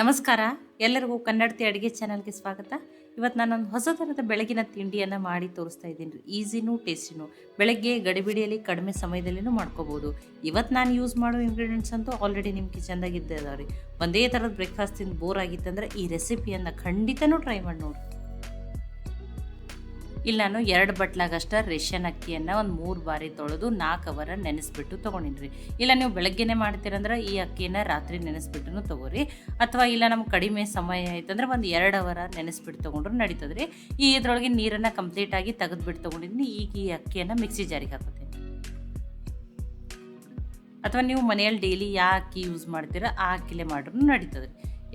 ನಮಸ್ಕಾರ. ಎಲ್ಲರಿಗೂ ಕನ್ನಡತಿ ಅಡುಗೆ ಚಾನಲ್ಗೆ ಸ್ವಾಗತ. ಇವತ್ತು ನಾನೊಂದು ಹೊಸ ಥರದ ಬೆಳಗಿನ ತಿಂಡಿಯನ್ನು ಮಾಡಿ ತೋರಿಸ್ತಾ ಇದ್ದೀನಿ. ಈಸಿನೂ ಟೇಸ್ಟಿನೂ. ಬೆಳಗ್ಗೆ ಗಡಿಬಿಡಿಯಲ್ಲಿ ಕಡಿಮೆ ಸಮಯದಲ್ಲಿನೂ ಮಾಡ್ಕೋಬೋದು. ಇವತ್ತು ನಾನು ಯೂಸ್ ಮಾಡೋ ಇಂಗ್ರೀಡಿಯೆಂಟ್ಸ್ ಅಂತೂ ಆಲ್ರೆಡಿ ನಿಮ್ಮ ಕಿಚನ್ದಾಗ ಇದ್ದೇ ಇದಾವೆ ರೀ ಒಂದೇ ಥರದ ಬ್ರೇಕ್ಫಾಸ್ಟ್ ತಿಂದು ಬೋರ್ ಆಗಿತ್ತಂದ್ರೆ ಈ ರೆಸಿಪಿಯನ್ನು ಖಂಡಿತನೂ ಟ್ರೈ ಮಾಡಿ ನೋಡಿ ಇಲ್ಲಿ ನಾನು ಎರಡು ಬಟ್ಲಾಗಷ್ಟ ರೇಷನ್ ಅಕ್ಕಿಯನ್ನು ಒಂದು ಮೂರು ಬಾರಿ ತೊಳೆದು ನಾಲ್ಕು ಅವರ ನೆನೆಸ್ಬಿಟ್ಟು ತೊಗೊಂಡಿನ್ರಿ ಇಲ್ಲ ನೀವು ಬೆಳಗ್ಗೆನೇ ಮಾಡ್ತೀರಂದ್ರೆ ಈ ಅಕ್ಕಿನ ರಾತ್ರಿ ನೆನೆಸ್ಬಿಟ್ಟು ತೊಗೋರಿ. ಅಥವಾ ಇಲ್ಲ ನಮ್ಗೆ ಕಡಿಮೆ ಸಮಯ ಆಯ್ತಂದ್ರೆ ಒಂದು ಎರಡು ಅವರ ನೆನೆಸ್ಬಿಟ್ಟು ತೊಗೊಂಡ್ರು ನಡೀತದೆ ರೀ ಈ ಇದ್ರೊಳಗೆ ನೀರನ್ನು ಕಂಪ್ಲೀಟಾಗಿ ತೆಗೆದ್ಬಿಟ್ಟು ತೊಗೊಂಡಿದ್ದೀನಿ. ಈಗ ಈ ಅಕ್ಕಿಯನ್ನು ಮಿಕ್ಸಿ ಜಾರಿಗೆ ಹಾಕೋತೀನಿ. ಅಥವಾ ನೀವು ಮನೆಯಲ್ಲಿ ಡೈಲಿ ಯಾವ ಅಕ್ಕಿ ಯೂಸ್ ಮಾಡ್ತೀರ ಆ ಅಕ್ಕಿಲೇ ಮಾಡ್ರೂ ನಡೀತದೆ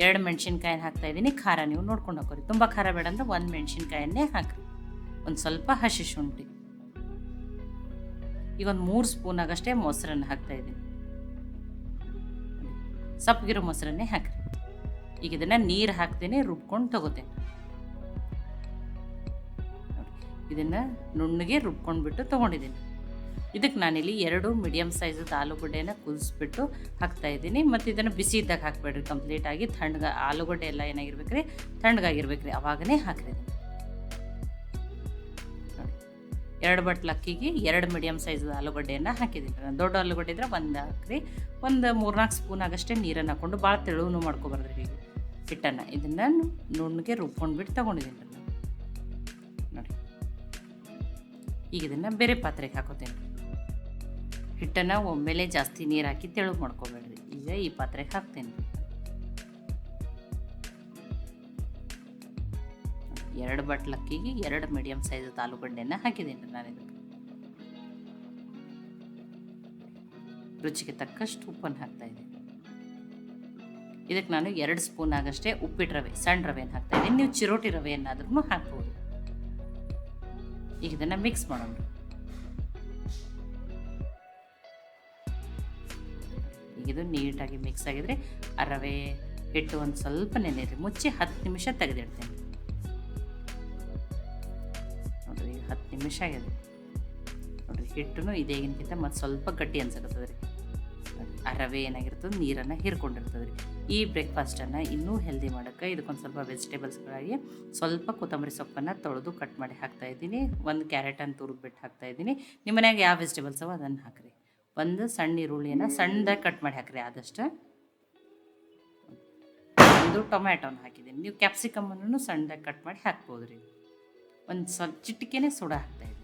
ಎರಡು ಮೆಣಸಿನ್ಕಾಯಿನ ಹಾಕ್ತಾ ಇದ್ದೀನಿ. ಖಾರ ನೀವು ನೋಡ್ಕೊಂಡು ಹಾಕೋರಿ. ತುಂಬ ಖಾರ ಬೇಡ ಅಂದ್ರೆ ಒಂದು ಮೆಣಸಿನ್ಕಾಯನ್ನೇ ಹಾಕ್ರಿ. ಒಂದು ಸ್ವಲ್ಪ ಹಸಿ ಶುಂಠಿ. ಈಗ ಒಂದು ಮೂರು ಸ್ಪೂನ್ ಆಗಷ್ಟೇ ಮೊಸರನ್ನು ಹಾಕ್ತಾ ಇದ್ದೀನಿ. ಸಪ್ಪಗಿರೋ ಮೊಸರನ್ನೇ ಹಾಕ್ರಿ. ಈಗ ಇದನ್ನು ನೀರು ಹಾಕ್ತೇನೆ ರುಬ್ಕೊಂಡು ತಗೋತೇನೆ ಇದನ್ನು ನುಣ್ಣಗೆ ರುಬ್ಕೊಂಡ್ಬಿಟ್ಟು ತೊಗೊಂಡಿದ್ದೀನಿ. ಇದಕ್ಕೆ ನಾನಿಲ್ಲಿ ಎರಡು ಮೀಡಿಯಮ್ ಸೈಜದ ಆಲೂಗಡ್ಡೆನ ಕುದಿಸ್ಬಿಟ್ಟು ಹಾಕ್ತಾ ಇದ್ದೀನಿ. ಮತ್ತು ಇದನ್ನು ಬಿಸಿ ಇದ್ದಾಗ ಹಾಕಬೇಡ್ರಿ. ಕಂಪ್ಲೀಟಾಗಿ ತಣ್ಣಗ ಆಲೂಗಡ್ಡೆ ಎಲ್ಲ ಏನಾಗಿರ್ಬೇಕು ರೀ ತಣ್ಣಗಾಗಿರ್ಬೇಕು ರೀ ಅವಾಗನೇ ಹಾಕ್ರಿ ಎರಡು ಬಟ್ಲು ಅಕ್ಕಿಗೆ ಎರಡು ಮೀಡಿಯಮ್ ಸೈಜದ ಆಲೂಗಡ್ಡೆಯನ್ನು ಹಾಕಿದ್ದೀನಿ. ದೊಡ್ಡ ಆಲೂಗಡ್ಡೆ ಇದ್ರೆ ಒಂದು ಹಾಕ್ರಿ. ಒಂದು ಮೂರ್ನಾಲ್ಕು ಸ್ಪೂನ್ ಆಗಷ್ಟೇ ನೀರನ್ನು ಹಾಕ್ಕೊಂಡು ಭಾಳ ತೆಳುವನ್ನು ಮಾಡ್ಕೊಬಾರ್ದ್ರಿ ಹೀಗೆ. ಹಿಟ್ಟನ್ನು. ಇದನ್ನು ನುಣ್ಣಗೆ ರುಬ್ಕೊಂಡ್ಬಿಟ್ಟು ತೊಗೊಂಡಿದ್ದೀನಿ ನೋಡಿ. ಈಗ ಇದನ್ನು ಬೇರೆ ಪಾತ್ರೆಗೆ ಹಾಕೋತೇನೆ. ಹಿಟ್ಟನ್ನು ಒಮ್ಮೆಲೆ ಜಾಸ್ತಿ ನೀರು ಹಾಕಿ ತೆಳು ಮಾಡ್ಕೊಬೇಡ್ರಿ. ಈಗ ಈ ಪಾತ್ರೆಗೆ ಹಾಕ್ತೇನೆ. ಎರಡು ಬಟ್ಲ ಅಕ್ಕಿಗೆ ಎರಡು ಮೀಡಿಯಮ್ ಸೈಜ್ ಆಲೂಗಡ್ಡೆನ ಹಾಕಿದ್ದೀನಿ ನಾನು ಇದಕ್ಕೆ ರುಚಿಗೆ ತಕ್ಕಷ್ಟು ಉಪ್ಪನ್ನು ಹಾಕ್ತಾ ಇದ್ದೀನಿ. ಇದಕ್ಕೆ ನಾನು ಎರಡು ಸ್ಪೂನ್ ಆಗಷ್ಟೇ ಉಪ್ಪಿಟ್ಟು ರವೆ, ಸಣ್ಣ ರವೆಯನ್ನು ಹಾಕ್ತಾ ಇದ್ದೀನಿ. ನೀವು ಚಿರೋಟಿ ರವೆಯನ್ನಾದ್ರೂ ಹಾಕ್ಬೋದು. ಈಗ ಇದನ್ನು ಮಿಕ್ಸ್ ಮಾಡೋಣ. ಈಗ ಇದು ನೀಟಾಗಿ ಮಿಕ್ಸ್ ಆಗಿದ್ರೆ ಆ ರವೆ ಹಿಟ್ಟು ಒಂದು ಸ್ವಲ್ಪ ನೆನೆಯಿರಿ. ಮುಚ್ಚಿ ಹತ್ತು ನಿಮಿಷ ತೆಗೆದಿಡ್ತೇನೆ. ನಿಮಿಷ ಆಗಿದೆ. ನೋಡ್ರಿ ಹಿಟ್ಟು ಇದೇಗಿನಕ್ಕಿಂತ ಮತ್ತು ಸ್ವಲ್ಪ ಗಟ್ಟಿ ಅನ್ಸಕತ್ತದ ರೀ ಆ ರವೆ ಏನಾಗಿರ್ತದೆ, ನೀರನ್ನು ಹೀರ್ಕೊಂಡಿರ್ತದೆ ರೀ ಈ ಬ್ರೇಕ್ಫಾಸ್ಟನ್ನು ಇನ್ನೂ ಹೆಲ್ದಿ ಮಾಡೋಕ್ಕೆ ಇದಕ್ಕೊಂದು ಸ್ವಲ್ಪ ವೆಜಿಟೇಬಲ್ಸ್ಗಳಾಗಿ ಸ್ವಲ್ಪ ಕೊತ್ತಂಬರಿ ಸೊಪ್ಪನ್ನು ತೊಳೆದು ಕಟ್ ಮಾಡಿ ಹಾಕ್ತಾ ಇದ್ದೀನಿ. ಒಂದು ಕ್ಯಾರೆಟನ್ನು ತುರಿದ್ಬಿಟ್ಟು ಹಾಕ್ತಾ ಇದ್ದೀನಿ. ನಿಮ್ಮ ಮನ್ಯಾಗ ಯಾವ ವೆಜಿಟೇಬಲ್ಸ್ ಅವ ಅದನ್ನು ಹಾಕ್ರಿ. ಒಂದು ಸಣ್ಣ ಈರುಳ್ಳಿಯನ್ನು ಸಣ್ಣದಾಗಿ ಕಟ್ ಮಾಡಿ ಹಾಕ್ರಿ ಆದಷ್ಟು. ಒಂದು ಟೊಮ್ಯಾಟೋನ ಹಾಕಿದ್ದೀನಿ. ನೀವು ಕ್ಯಾಪ್ಸಿಕಮ್ಮನ್ನು ಸಣ್ಣದಾಗಿ ಕಟ್ ಮಾಡಿ ಹಾಕ್ಬೋದು ರೀ ಒಂದು ಸ್ವಲ್ಪ ಚಿಟಿಕೆನೇ ಸೋಡ ಹಾಕ್ತಾ ಇದ್ದೀನಿ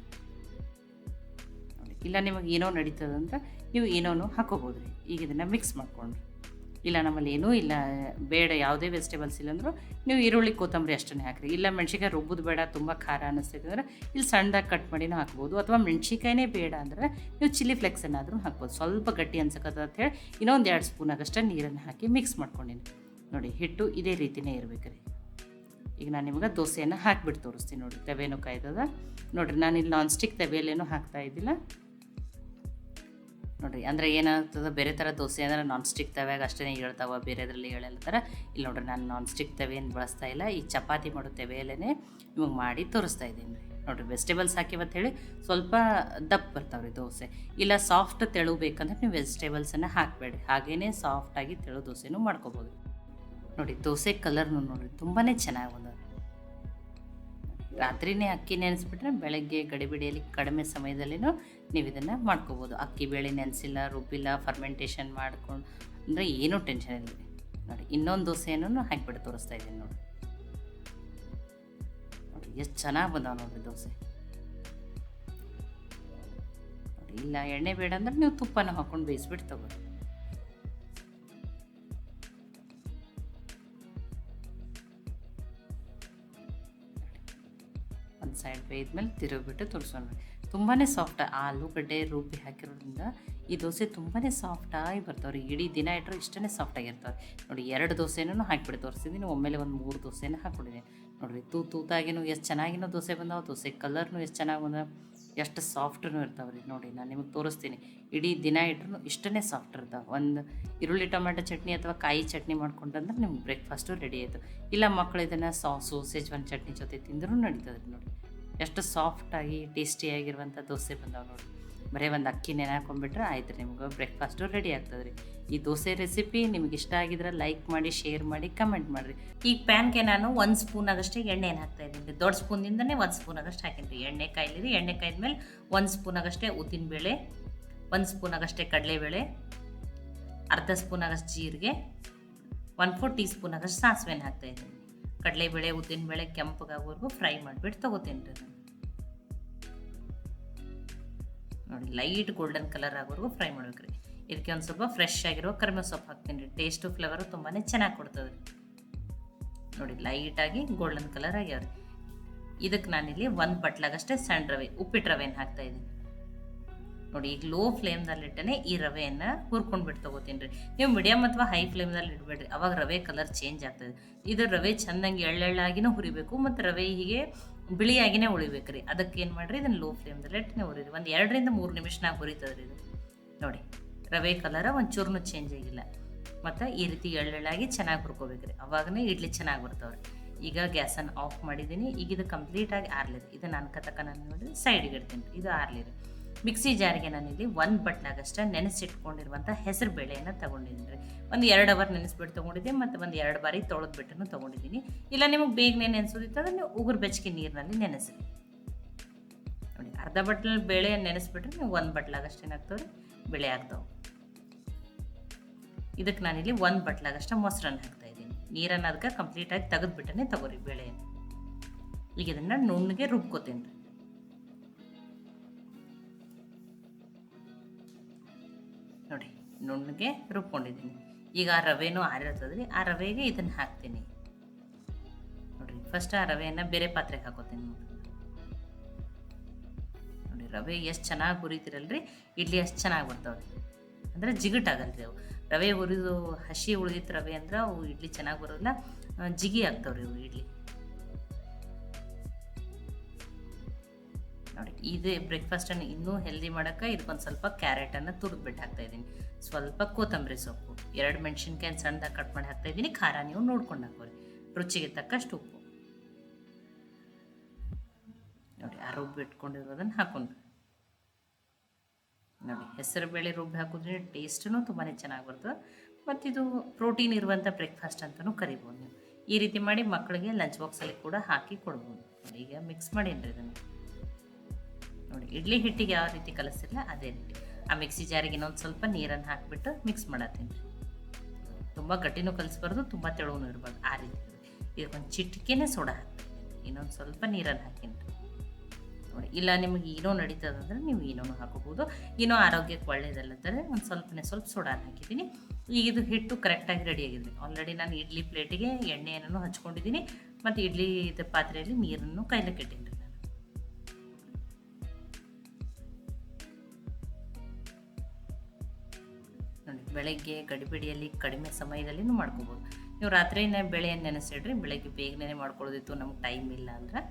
ಇಲ್ಲ, ನಿಮಗೆ ಏನೋ ನಡೀತದೆ ಅಂತ ನೀವು ಏನೋನು ಹಾಕೋಬೋದು. ರೀ ಈಗ ಇದನ್ನು ಮಿಕ್ಸ್ ಮಾಡ್ಕೊಂಡ್ರಿ ಇಲ್ಲ, ನಮ್ಮಲ್ಲಿ ಏನೂ ಇಲ್ಲ, ಬೇಡ, ಯಾವುದೇ ವೆಜಿಟೇಬಲ್ಸ್ ಇಲ್ಲ ಅಂದರೂ ನೀವು ಈರುಳ್ಳಿ, ಕೊತ್ತಂಬರಿ ಅಷ್ಟೇ ಹಾಕ್ರಿ. ಇಲ್ಲ ಮೆಣ್ಸಿಕಾಯಿ ರುಬ್ಬೋದು ಬೇಡ, ತುಂಬ ಖಾರ ಅನ್ನಿಸ್ತೈತೆ ಅಂದರೆ ಇಲ್ಲಿ ಸಣ್ಣದಾಗಿ ಕಟ್ ಮಾಡಿನೂ ಹಾಕ್ಬೋದು. ಅಥವಾ ಮೆಣ್ಸಿಕಾಯಿನೇ ಬೇಡ ಅಂದ್ರೆ ನೀವು ಚಿಲ್ಲಿ ಫ್ಲೆಕ್ಸ್ ಏನಾದರೂ ಹಾಕ್ಬೋದು. ಸ್ವಲ್ಪ ಗಟ್ಟಿ ಅನ್ಸಕತ್ತದ ಅಂತ ಹೇಳಿ ಇನ್ನೊಂದು ಎರಡು ಸ್ಪೂನ್ ಆಗಷ್ಟೇ ನೀರನ್ನು ಹಾಕಿ ಮಿಕ್ಸ್ ಮಾಡ್ಕೊಂಡಿನಿ. ನೋಡಿ, ಹಿಟ್ಟು ಇದೇ ರೀತಿನೇ ಇರಬೇಕು ರೀ ಈಗ ನಾನು ನಿಮಗೆ ದೋಸೆಯನ್ನು ಹಾಕಿಬಿಟ್ಟು ತೋರಿಸ್ತೀನಿ ನೋಡಿರಿ, ತವೆನೂ ಕಾಯ್ದದ. ನೋಡಿರಿ, ನಾನು ಇಲ್ಲಿ ನಾನ್ ಸ್ಟಿಕ್ ತವೆಯಲ್ಲೇನೂ ಹಾಕ್ತಾ ಇದ್ದಿಲ್ಲ. ನೋಡಿರಿ, ಅಂದರೆ ಏನಾಗ್ತದೆ, ಬೇರೆ ಥರ ದೋಸೆ ಅಂದರೆ ನಾನ್ ಸ್ಟಿಕ್ ತವ್ಯಾಗ ಅಷ್ಟೇ ಹೇಳ್ತಾವ, ಬೇರೆದ್ರಲ್ಲಿ ಹೇಳಲ್ಲ ಥರ. ಇಲ್ಲಿ ನೋಡ್ರಿ, ನಾನು ನಾನ್ ಸ್ಟಿಕ್ ತವೆ ಏನು ಬಳಸ್ತಾ ಇಲ್ಲ, ಈ ಚಪಾತಿ ಮಾಡೋ ತವೆಯಲ್ಲೇ ನಿಮಗೆ ಮಾಡಿ ತೋರಿಸ್ತಾ ಇದ್ದೀನಿ ರೀ. ನೋಡಿರಿ ವೆಜಿಟೇಬಲ್ಸ್ ಹೇಳಿ ಸ್ವಲ್ಪ ದಪ್ಪ ಬರ್ತಾವ್ರಿ ದೋಸೆ. ಇಲ್ಲ ಸಾಫ್ಟ್ ತೆಳು ಬೇಕಂದ್ರೆ ನೀವು ವೆಜಿಟೇಬಲ್ಸನ್ನು ಹಾಕಬೇಡಿ ಹಾಗೇ ಸಾಫ್ಟಾಗಿ ತೆಳು ದೋಸೆನೂ ಮಾಡ್ಕೋಬೋದು. ನೋಡಿ, ದೋಸೆ ಕಲರ್ನು ನೋಡಿ ತುಂಬಾ ಚೆನ್ನಾಗಿ ಬಂದ ರಾತ್ರಿನೇ ಅಕ್ಕಿ ನೆನೆಸ್ಬಿಟ್ರೆ ಬೆಳಗ್ಗೆ ಗಡಿಬಿಡಿಯಲ್ಲಿ ಕಡಿಮೆ ಸಮಯದಲ್ಲಿನೂ ನೀವು ಇದನ್ನು ಮಾಡ್ಕೋಬೋದು. ಅಕ್ಕಿ ಬೇಳೆ ನೆನೆಸಿಲ್ಲ, ರುಬ್ಬಿಲ್ಲ ಫರ್ಮೆಂಟೇಷನ್ ಮಾಡ್ಕೊಂಡು, ಅಂದರೆ ಏನೂ ಟೆನ್ಷನ್ ಇಲ್ಲ ನೋಡಿ, ಇನ್ನೊಂದು ದೋಸೆಯನ್ನು ಹಾಕಿಬಿಟ್ಟು ತೋರಿಸ್ತಾ ಇದ್ದೀನಿ ನೋಡಿ ನೋಡಿ, ಎಷ್ಟು ಚೆನ್ನಾಗಿ ಬಂದಾವೆ ನೋಡಿರಿ ದೋಸೆ. ಇಲ್ಲ, ಎಣ್ಣೆ ಬೇಡ ಅಂದ್ರೆ ನೀವು ತುಪ್ಪನ ಹಾಕ್ಕೊಂಡು ಬೇಯಿಸ್ಬಿಟ್ಟು ತಗೋರಿ. ಬೇಯ್ದ್ಮೇಲೆ ತಿರುಗಿಬಿಟ್ಟು ತುರ್ಸೋಣ ತುಂಬಾ ಸಾಫ್ಟ್ ಆಲೂಗಡ್ಡೆ ರುಬ್ಬಿ ಹಾಕಿರೋದ್ರಿಂದ ಈ ದೋಸೆ ತುಂಬಾ ಸಾಫ್ಟಾಗಿ ಬರ್ತಾವ್ರಿ ಇಡೀ ದಿನ ಇಟ್ಟರು ಇಷ್ಟೇ ಸಾಫ್ಟಾಗಿರ್ತವೆ ನೋಡಿ, ಎರಡು ದೋಸೆನೂ ಹಾಕಿಬಿಟ್ಟು ತೋರಿಸಿದ್ದೀನಿ ಒಮ್ಮೆಲೆ ಒಂದು ಮೂರು ದೋಸೆನ ಹಾಕ್ಬಿಟ್ಟಿದ್ದೀನಿ ನೋಡಿರಿ, ತೂ ತೂತಾಗಿನೂ ಎಷ್ಟು ಚೆನ್ನಾಗಿನೂ ದೋಸೆ ಬಂದಾವೆ. ದೋಸೆ ಕಲರ್ನು ಎಷ್ಟು ಚೆನ್ನಾಗಿ ಬಂದಾವ. ಎಷ್ಟು ಸಾಫ್ಟೂ ಇರ್ತಾವೆ ರೀ. ನೋಡಿ, ನಾನು ನಿಮಗೆ ತೋರಿಸ್ತೀನಿ. ಇಡೀ ದಿನ ಇಟ್ರು ಇಷ್ಟೇ ಸಾಫ್ಟ್ ಇರ್ತಾವೆ. ಒಂದು ಈರುಳ್ಳಿ, ಟೊಮೆಟೊ ಚಟ್ನಿ ಅಥವಾ ಕಾಯಿ ಚಟ್ನಿ ಮಾಡ್ಕೊಂಡ್ರೆ ನಿಮ್ಗೆ ಬ್ರೇಕ್ಫಾಸ್ಟು ರೆಡಿ ಆಯಿತು. ಇಲ್ಲ ಮಕ್ಕಳು ಇದನ್ನು ಸಾಸು, ಸೇಜ್ವಾನ್ ಚಟ್ನಿ ಜೊತೆ ತಿಂದರೂ ನಡೀತದೆ ನೋಡಿ. ಎಷ್ಟು ಸಾಫ್ಟಾಗಿ, ಟೇಸ್ಟಿಯಾಗಿರುವಂಥ ದೋಸೆ ಬಂದಾವೆ ನೋಡಿ ಬರೀ ಒಂದು ಅಕ್ಕಿ ನೆನೆ ಆಯ್ತು ರೀ, ನಿಮ್ಗೆ ಬ್ರೇಕ್ಫಾಸ್ಟು ರೆಡಿ ಆಗ್ತದೆ ರೀ. ಈ ದೋಸೆ ರೆಸಿಪಿ ನಿಮ್ಗೆ ಇಷ್ಟ ಆಗಿದ್ರೆ ಲೈಕ್ ಮಾಡಿ ಶೇರ್ ಮಾಡಿ ಕಮೆಂಟ್ ಮಾಡಿರಿ. ಈಗ ಪ್ಯಾನ್ಗೆ ನಾನು ಒಂದು ಸ್ಪೂನ್ ಆಗಷ್ಟೇ ಎಣ್ಣೆ ಹಾಕ್ತಾ ಇದ್ದೀನಿ ರೀ. ದೊಡ್ಡ ಸ್ಪೂನಿಂದನೇ ಒಂದು ಸ್ಪೂನ್ ಆಗಷ್ಟು ಹಾಕಿನಿ ರೀ. ಎಣ್ಣೆ ಕಾಯ್ಲಿರಿ ಎಣ್ಣೆ ಕಾಯ್ದ್ಮೇಲೆ ಒಂದು ಸ್ಪೂನ್ ಆಗಷ್ಟೇ ಉದ್ದಿನಬೇಳೆ ಒಂದು ಸ್ಪೂನ್ ಆಗಷ್ಟೇ ಕಡಲೆಬೇಳೆ, ಅರ್ಧ ಸ್ಪೂನ್ ಆಗಷ್ಟು ಜೀರಿಗೆ ಒನ್ ಫೋರ್ ಟೀ ಸ್ಪೂನ್ ಆಗಷ್ಟು ಸಾಸಿವೆನ ಹಾಕ್ತಾ ಇದ್ದೀನಿ. ಕಡಲೆಬೇಳೆ, ಉದ್ದಿನಬೇಳೆ ಕೆಂಪಗಾಗೋವರೆಗೂ ಫ್ರೈ ಮಾಡಿಬಿಟ್ಟು ತಗೋತೀನಿ ರೀ ನಾನು. ನೋಡಿ ಲೈಟ್ ಗೋಲ್ಡನ್ ಕಲರ್ ಆಗೋವರೆಗೂ ಫ್ರೈ ಮಾಡ್ಬೇಕು ರೀ. ಇದಕ್ಕೆ ಒಂದು ಸ್ವಲ್ಪ ಫ್ರೆಶ್ ಆಗಿರೋ ಕರ್ಮೆ ಸೊಪ್ಪು ಹಾಕ್ತೀನಿ ರೀ. ಟೇಸ್ಟು ಫ್ಲೇವರು ತುಂಬಾ ಚೆನ್ನಾಗಿ ಕೊಡ್ತದೆ ರೀ. ನೋಡಿ ಲೈಟಾಗಿ ಗೋಲ್ಡನ್ ಕಲರ್ ಆಗ್ಯಾವ್ರಿ. ಇದಕ್ಕೆ ನಾನಿಲ್ಲಿ ಒಂದು ಬಟ್ಲಾಗಷ್ಟೇ ಸಣ್ಣ ರವೆ ಉಪ್ಪಿಟ್ಟು ರವೆನ ಹಾಕ್ತಾ ನೋಡಿ ಈಗ ಲೋ ಫ್ಲೇಮ್ದಲ್ಲಿಟ್ಟನೆ ಈ ರವೆಯನ್ನು ಹುರ್ಕೊಂಡು ಬಿಟ್ಟು ತೊಗೋತೀನಿ ರೀ. ನೀವು ಮೀಡಿಯಮ್ ಅಥವಾ ಹೈ ಫ್ಲೇಮ್ದಲ್ಲಿ ಇಡಬೇಡ್ರಿ. ಅವಾಗ ರವೆ ಕಲರ್ ಚೇಂಜ್ ಆಗ್ತದೆ. ಇದು ರವೆ ಚೆಂದಂಗೆ ಎಳ್ಳೆಳ್ಳಾಗಿನೂ ಹುರಿಬೇಕು ಮತ್ತು ರವೆ ಹೀಗೆ ಬಿಳಿಯಾಗಿನೇ ಉಳಿಬೇಕು ರೀ. ಅದಕ್ಕೆ ಏನು ಮಾಡಿರಿ, ಇದನ್ನು ಲೋ ಫ್ಲೇಮ್ದಲ್ಲಿ ಇಟ್ಟನೆ ಹುರಿರಿ. ಒಂದು ಎರಡರಿಂದ ಮೂರು ನಿಮಿಷನಾಗ ಹುರಿತದ್ರಿ ಇದು. ನೋಡಿ, ರವೆ ಕಲರ ಚೂರ್ನು ಚೇಂಜ್ ಆಗಿಲ್ಲ. ಮತ್ತು ಈ ರೀತಿ ಎಳ್ಳೆಳ್ಳಾಗಿ ಚೆನ್ನಾಗಿ ಹುರ್ಕೋಬೇಕು ರೀ. ಅವಾಗನೇ ಇಡ್ಲಿ ಚೆನ್ನಾಗಿ ಬರ್ತಾವ್ರಿ. ಈಗ ಗ್ಯಾಸನ್ನು ಆಫ್ ಮಾಡಿದ್ದೀನಿ. ಈಗ ಇದು ಕಂಪ್ಲೀಟಾಗಿ ಆರ್ಲಿರಿ ಇದು ನಾನು ಕತಕ ನಾನು ನೋಡಿ ಸೈಡಿಗೆ ಇಡ್ತೀನಿ ಇದು ಆರ್ಲಿರಿ ಮಿಕ್ಸಿ ಜಾರಿಗೆ ನಾನಿಲ್ಲಿ ಒಂದು ಬಟ್ಲಾಗಷ್ಟೇ ನೆನೆಸಿಟ್ಕೊಂಡಿರುವಂಥ ಹೆಸರು ಬೇಳೆಯನ್ನು ತೊಗೊಂಡಿದ್ದೀನಿ ಒಂದು ಎರಡು ಅವರ್ ನೆನೆಸ್ಬಿಟ್ಟು ತೊಗೊಂಡಿದ್ದೆ ಮತ್ತು ಒಂದು ಎರಡು ಬಾರಿ ತೊಳೆದ್ಬಿಟ್ಟು ತೊಗೊಂಡಿದ್ದೀನಿ. ಇಲ್ಲ, ನಿಮಗೆ ಬೇಗನೆ ನೆನೆಸೋದಿತ್ತಂದ್ರೆ ನೀವು ಉಗುರು ಬೆಚ್ಚಗೆ ನೀರಿನಲ್ಲಿ ನೆನೆಸಿ ನೋಡಿ, ಅರ್ಧ ಬಟ್ಲ ಬೇಳೆ ನೆನೆಸ್ಬಿಟ್ರೆ ನೀವು ಒಂದು ಬಟ್ಲಾಗಷ್ಟು ಏನಾಗ್ತವೆ ರೀ? ಬೇಳೆ ಆಗ್ತವೆ. ಇದಕ್ಕೆ ನಾನಿಲ್ಲಿ ಒಂದು ಬಟ್ಲಾಗಷ್ಟು ಮೊಸರನ್ನು ಹಾಕ್ತಾ ಇದ್ದೀನಿ. ನೀರನ್ನು ಅದಕ್ಕೆ ಕಂಪ್ಲೀಟಾಗಿ ತೆಗೆದುಬಿಟ್ಟನೆ ತಗೋರಿ ಬೆಳೆಯನ್ನು. ಈಗ ಇದನ್ನು ನುಣ್ಣಗೆ ರುಬ್ಕೋತೀನಿ ನೋಡಿ, ನುಣ್ಣಗೆ ರುಬ್ಕೊಂಡಿದ್ದೀನಿ. ಈಗ ಆ ರವೆನೂ ಆರಿರ್ತದ್ರಿ, ಆ ರವೆಗೆ ಇದನ್ನು ಹಾಕ್ತೀನಿ. ನೋಡಿರಿ ಫಸ್ಟ್ ಆ ರವೆಯನ್ನು ಬೇರೆ ಪಾತ್ರೆಗೆ ಹಾಕೋತೀನಿ ನೋಡಿ, ರವೆ ಎಷ್ಟು ಚೆನ್ನಾಗಿ ಹುರಿತೀರಲ್ರಿ, ಇಡ್ಲಿ ಅಷ್ಟು ಚೆನ್ನಾಗಿ ಬರ್ತಾವೆ ರೀ ಅಂದರೆ ಜಿಗಟಾಗಲ್ರಿ ಅವು. ರವೆ ಹುರಿದು ಹಸಿ ಉಳಿದಿತ್ತು ರವೆ ಅಂದ್ರೆ ಅವು ಇಡ್ಲಿ ಚೆನ್ನಾಗಿ ಬರೋಲ್ಲ ಜಿಗಿ ಆಗ್ತಾವ್ರಿ ಅವು ಇಡ್ಲಿ. ಇದು ಬ್ರೇಕ್ಫಾಸ್ಟನ್ನು ಇನ್ನೂ ಹೆಲ್ದಿ ಮಾಡೋಕ್ಕೆ ಇದಕ್ಕೊಂದು ಸ್ವಲ್ಪ ಕ್ಯಾರೆಟನ್ನು ತುರಿದ್ಬಿಟ್ಟು ಹಾಕ್ತಾ ಇದ್ದೀನಿ. ಸ್ವಲ್ಪ ಕೊತ್ತಂಬರಿ ಸೊಪ್ಪು, ಎರಡು ಮೆಣಸಿನ್ಕಾಯಿ ಸಣ್ಣದಾಗಿ ಕಟ್ ಮಾಡಿ ಹಾಕ್ತಾ ಇದ್ದೀನಿ. ಖಾರ ನೀವು ನೋಡ್ಕೊಂಡು ಹಾಕೋರಿ ರುಚಿಗೆ ತಕ್ಕಷ್ಟು ಉಪ್ಪು. ನೋಡಿ, ಆ ರುಬ್ಬಿ ಇಟ್ಕೊಂಡಿರೋದನ್ನು ಹಾಕೊಂಡು ನೋಡಿ, ಹೆಸರು ಬೇಳೆ ರುಬ್ಬಿ ಹಾಕಿದ್ರೆ ಟೇಸ್ಟೂ ತುಂಬಾ ಚೆನ್ನಾಗಿ ಬರ್ತದೆ. ಮತ್ತು ಇದು ಪ್ರೋಟೀನ್ ಇರುವಂಥ ಬ್ರೇಕ್ಫಾಸ್ಟ್ ಅಂತಲೂ ಕರಿಬೋದು ನೀವು. ಈ ರೀತಿ ಮಾಡಿ ಮಕ್ಕಳಿಗೆ ಲಂಚ್ ಬಾಕ್ಸಲ್ಲಿ ಕೂಡ ಹಾಕಿ ಕೊಡ್ಬೋದು. ಈಗ ಮಿಕ್ಸ್ ಮಾಡೀನಿ ಇದನ್ನು. ನೋಡಿ, ಇಡ್ಲಿ ಹಿಟ್ಟಿಗೆ ಯಾವ ರೀತಿ ಕಲಸಿಲ್ಲ ಅದೇ ರೀತಿ. ಆ ಮಿಕ್ಸಿ ಜಾರಿಗೆ ಇನ್ನೊಂದು ಸ್ವಲ್ಪ ನೀರನ್ನು ಹಾಕಿಬಿಟ್ಟು ಮಿಕ್ಸ್ ಮಾಡತ್ತೀನಿ. ತುಂಬ ಗಟ್ಟಿನೂ ಕಲಿಸ್ಬಾರ್ದು, ತುಂಬ ತೆಳುವೂ ಇರಬಾರ್ದು. ಆ ರೀತಿ. ಇದಕ್ಕೊಂದು ಚಿಟಿಕೆನೇ ಸೋಡಾ ಹಾಕ್ತೀನಿ. ಇನ್ನೊಂದು ಸ್ವಲ್ಪ ನೀರನ್ನು ಹಾಕಿನಿ ನೋಡಿ, ಇಲ್ಲ ನಿಮಗೆ ಏನೋ ನಡೀತದಂದ್ರೆ ನೀವು ಏನೋ ಹಾಕೋಬೋದು ಏನೋ ಆರೋಗ್ಯಕ್ಕೆ ಒಳ್ಳೇದಲ್ಲಂದರೆ ಒಂದು ಸ್ವಲ್ಪನೇ ಸ್ವಲ್ಪ ಸೋಡಾನ ಹಾಕಿದ್ದೀನಿ. ಈಗ ಇದು ಹಿಟ್ಟು ಕರೆಕ್ಟಾಗಿ ರೆಡಿ ಆಗಿದೆ. ಆಲ್ರೆಡಿ ನಾನು ಇಡ್ಲಿ ಪ್ಲೇಟಿಗೆ ಎಣ್ಣೆಯನ್ನು ಹಚ್ಕೊಂಡಿದ್ದೀನಿ. ಮತ್ತು ಇಡ್ಲಿ ಪಾತ್ರೆಯಲ್ಲಿ ನೀರನ್ನು ಕೈಲಕ್ಕೆ ಇಟ್ಟಿನಿ ಬೆಳಗ್ಗೆ ಗಡಿಬಿಡಿಯಲ್ಲಿ ಕಡಿಮೆ ಸಮಯದಲ್ಲಿನೂ ಮಾಡ್ಕೋಬೋದು. ನೀವು ರಾತ್ರಿನೇ ಬೆಳೆಯನ್ನು ನೆನೆಸಿಡ್ರಿ, ಬೆಳಗ್ಗೆ ಬೇಗನೆ ಮಾಡ್ಕೊಳ್ಳೋದಿತ್ತು, ನಮ್ಗೆ ಟೈಮ್ ಇಲ್ಲ ಅಂದ್ರೆ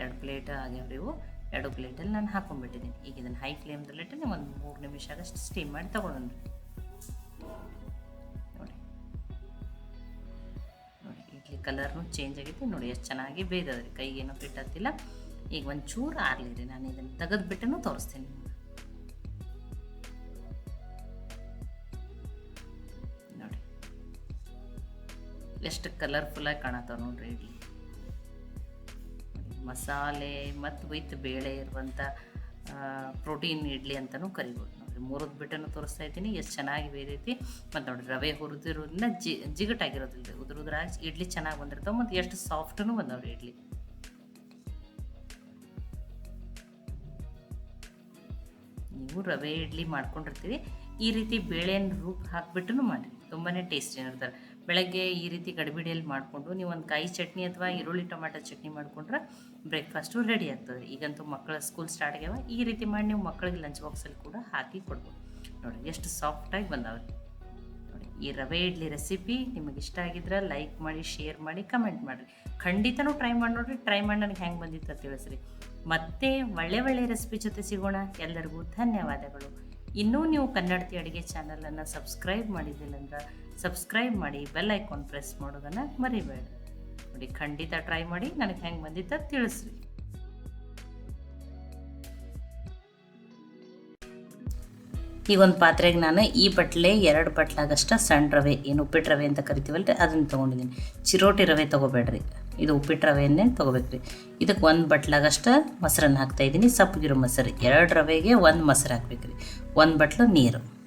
ಎರಡು ಪ್ಲೇಟ್ ಆಗ್ಯಾವ್ರಿ ಇವು ಎರಡು ಪ್ಲೇಟಲ್ಲಿ ನಾನು ಹಾಕೊಂಡ್ಬಿಟ್ಟಿದ್ದೀನಿ. ಈಗ ಇದನ್ನು ಹೈ ಫ್ಲೇಮ್ದಲ್ಲಿಟ್ಟು ನೀವು ಒಂದು ಮೂರು ನಿಮಿಷ ಆಗಷ್ಟು ಸ್ಟೀಮ್ ಮಾಡಿ ತೊಗೊಳೋಣ ನೋಡಿ. ನೋಡಿ, ಇಡ್ಲಿ ಕಲರ್ನು ಚೇಂಜ್ ಆಗೈತಿ. ನೋಡಿ, ಎಷ್ಟು ಚೆನ್ನಾಗಿ ಬೇಯ್ದದ್ರಿ. ಕೈಗೇನೋ ಬಿಟ್ಟತ್ತಿಲ್ಲ ಈಗ ಒಂದು ಚೂರು ಆರ್ಲಿರಿ ನಾನು ಇದನ್ನು ತೆಗೆದ್ಬಿಟ್ಟು ತೋರಿಸ್ತೀನಿ. ನೋಡಿ. ಎಷ್ಟು ಕಲರ್ಫುಲ್ಲಾಗಿ ಕಾಣತ್ತವ ನೋಡ್ರಿ ಇಡ್ಲಿ. ಮಸಾಲೆ ಮತ್ತು ವಿತ್ ಬೇಳೆ ಇರುವಂಥ ಪ್ರೋಟೀನ್ ಇಡ್ಲಿ ಅಂತಲೂ ಕರಿಬೋದು. ನೋಡಿರಿ, ಮುರಿದು ಬಿಟ್ಟನ್ನು ತೋರಿಸ್ತಾ ಇದ್ದೀನಿ, ಎಷ್ಟು ಚೆನ್ನಾಗಿ ಬೇದೈತಿ ಮತ್ತು ನೋಡಿ ರವೆ ಹುರಿದಿರೋದನ್ನ ಜಿ ಜಿಗಟಾಗಿರೋದಿಲ್ಲ ರೀ ಉದುರು ಇಡ್ಲಿ ಚೆನ್ನಾಗಿ ಬಂದಿರ್ತಾವೆ, ಮತ್ತು ಎಷ್ಟು ಸಾಫ್ಟೂ ಬಂದವ್ರಿ ಇಡ್ಲಿ. ನೀವು ರವೆ, ಇಡ್ಲಿ ಮಾಡ್ಕೊಂಡಿರ್ತೀವಿ ಈ ರೀತಿ ಬೇಳೆನ ರುಬ್ಬಿ ಹಾಕ್ಬಿಟ್ಟು ಮಾಡಿ. ತುಂಬಾ ಟೇಸ್ಟಿ ಇರ್ತಾರೆ ಬೆಳಗ್ಗೆ ಈ ರೀತಿ ಗಡಿಬಿಡಿಯಲ್ಲಿ ಮಾಡಿಕೊಂಡು ನೀವು ಒಂದು ಕಾಯಿ ಚಟ್ನಿ ಅಥವಾ ಈರುಳ್ಳಿ ಟೊಮ್ಯಾಟೊ ಚಟ್ನಿ ಮಾಡಿಕೊಂಡ್ರೆ ಬ್ರೇಕ್ಫಾಸ್ಟು ರೆಡಿ ಆಗ್ತದೆ. ಈಗಂತೂ ಮಕ್ಕಳ ಸ್ಕೂಲ್ ಸ್ಟಾರ್ಟ್ ಆಗ್ಯಾವ. ಈ ರೀತಿ ಮಾಡಿ ನೀವು ಮಕ್ಕಳಿಗೆ ಲಂಚ್ ಬಾಕ್ಸಲ್ಲಿ ಕೂಡ ಹಾಕಿ ಕೊಡ್ಬೋದು. ನೋಡಿ, ಎಷ್ಟು ಸಾಫ್ಟಾಗಿ ಬಂದಾವೆ ನೋಡಿ, ಈ ರವೆ, ಇಡ್ಲಿ ರೆಸಿಪಿ ನಿಮಗೆ ಇಷ್ಟ ಆಗಿದ್ರೆ ಲೈಕ್ ಮಾಡಿ, ಶೇರ್ ಮಾಡಿ, ಕಮೆಂಟ್ ಮಾಡಿರಿ. ಖಂಡಿತನೂ ಟ್ರೈ ಮಾಡಿ ನೋಡಿರಿ. ಟ್ರೈ ಮಾಡಿ ನನಗೆ ಹೆಂಗೆ ಬಂದಿತ್ತು ತಿಳಿಸ್ರಿ. ಮತ್ತೆ ಒಳ್ಳೆ ಒಳ್ಳೆ ರೆಸಿಪಿ ಜೊತೆ ಸಿಗೋಣ. ಎಲ್ಲರಿಗೂ ಧನ್ಯವಾದಗಳು. ಇನ್ನೂ ನೀವು ಕನ್ನಡತಿ ಅಡುಗೆ ಚಾನಲನ್ನು ಸಬ್ಸ್ಕ್ರೈಬ್ ಮಾಡಿದ್ದಿಲ್ಲ ಅಂದ್ರೆ ಸಬ್ಸ್ಕ್ರೈಬ್ ಮಾಡಿ, ಬೆಲ್ ಐಕಾನ್ ಪ್ರೆಸ್ ಮಾಡೋದನ್ನು ಮರಿಬೇಡ. ನೋಡಿ, ಖಂಡಿತ ಟ್ರೈ ಮಾಡಿ, ನನಗೆ ಹೆಂಗೆ ಬಂದಿದ್ದ ತಿಳಿಸ್ರಿ. ಈ ಒಂದು ಪಾತ್ರೆಗೆ ನಾನು ಈ ಬಟ್ಲೆ ಎರಡು ಬಟ್ಲಾಗಷ್ಟ ಸಣ್ಣ ರವೆ, ಏನು ಉಪ್ಪಿಟ್ಟು ರವೆ ಅಂತ ಕರಿತೀವಲ್ಲ ಅದನ್ನು ತೊಗೊಂಡಿದ್ದೀನಿ ಚಿರೋಟಿ ರವೆ ತೊಗೋಬೇಡ್ರಿ. ಇದು ಉಪ್ಪಿಟ್ಟು ರವೆಯನ್ನೇ ತೊಗೋಬೇಕ್ರಿ ಇದಕ್ಕೆ ಒಂದು ಬಟ್ಲಾಗಷ್ಟು ಮೊಸರನ್ನು ಹಾಕ್ತಾಯಿದ್ದೀನಿ ಸಪ್ಪಗಿರೋ ಮೊಸರು. ಎರಡು ರವೆಗೆ ಒಂದು ಮೊಸರು ಹಾಕ್ಬೇಕ್ರಿ ಒಂದು ಬಟ್ಲು ನೀರು.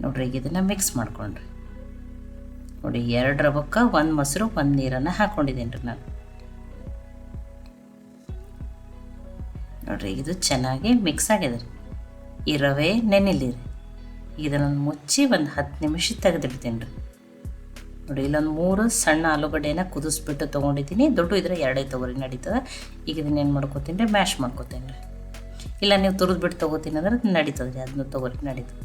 ನೋಡ್ರಿ, ಈಗ ಇದನ್ನು ಮಿಕ್ಸ್ ಮಾಡ್ಕೊಂಡ್ರಿ. ನೋಡಿ, ಎರಡು ರವಕ್ಕೆ ಒಂದು ಮೊಸರು, ಒಂದು ನೀರನ್ನು ಹಾಕ್ಕೊಂಡಿದ್ದೀನಿ ರೀ ನಾನು. ನೋಡ್ರಿ, ಇದು ಚೆನ್ನಾಗಿ ಮಿಕ್ಸ್ ಆಗಿದೆ ರೀ. ಈ ರವೆ ನೆನೆಲಿ ರೀ. ಇದನ್ನು ಮುಚ್ಚಿ ಒಂದು ಹತ್ತು ನಿಮಿಷ ತೆಗೆದಿಡ್ತೀನಿ ರೀ. ನೋಡಿ, ಇಲ್ಲೊಂದು ಮೂರು ಸಣ್ಣ ಆಲೂಗಡ್ಡೆನ ಕುದಿಸ್ಬಿಟ್ಟು ತೊಗೊಂಡಿದ್ದೀನಿ. ದೊಡ್ಡ ಇದ್ರೆ ಎರಡೇ ತೊಗೊರಿ ನಡೀತದೆ. ಈಗ ಇದನ್ನ ಏನು ಮಾಡ್ಕೋತೀನಿ ರೀ ಮ್ಯಾಶ್ ಮಾಡ್ಕೋತೀನಿ. ರೀ ಇಲ್ಲ, ನೀವು ತುರಿದ್ಬಿಟ್ಟು ತೊಗೋತೀನಿ ಅಂದ್ರೆ ನಡೀತದೆ ರೀ ಅದನ್ನ ತೊಗೊರಿ ನಡೀತದೆ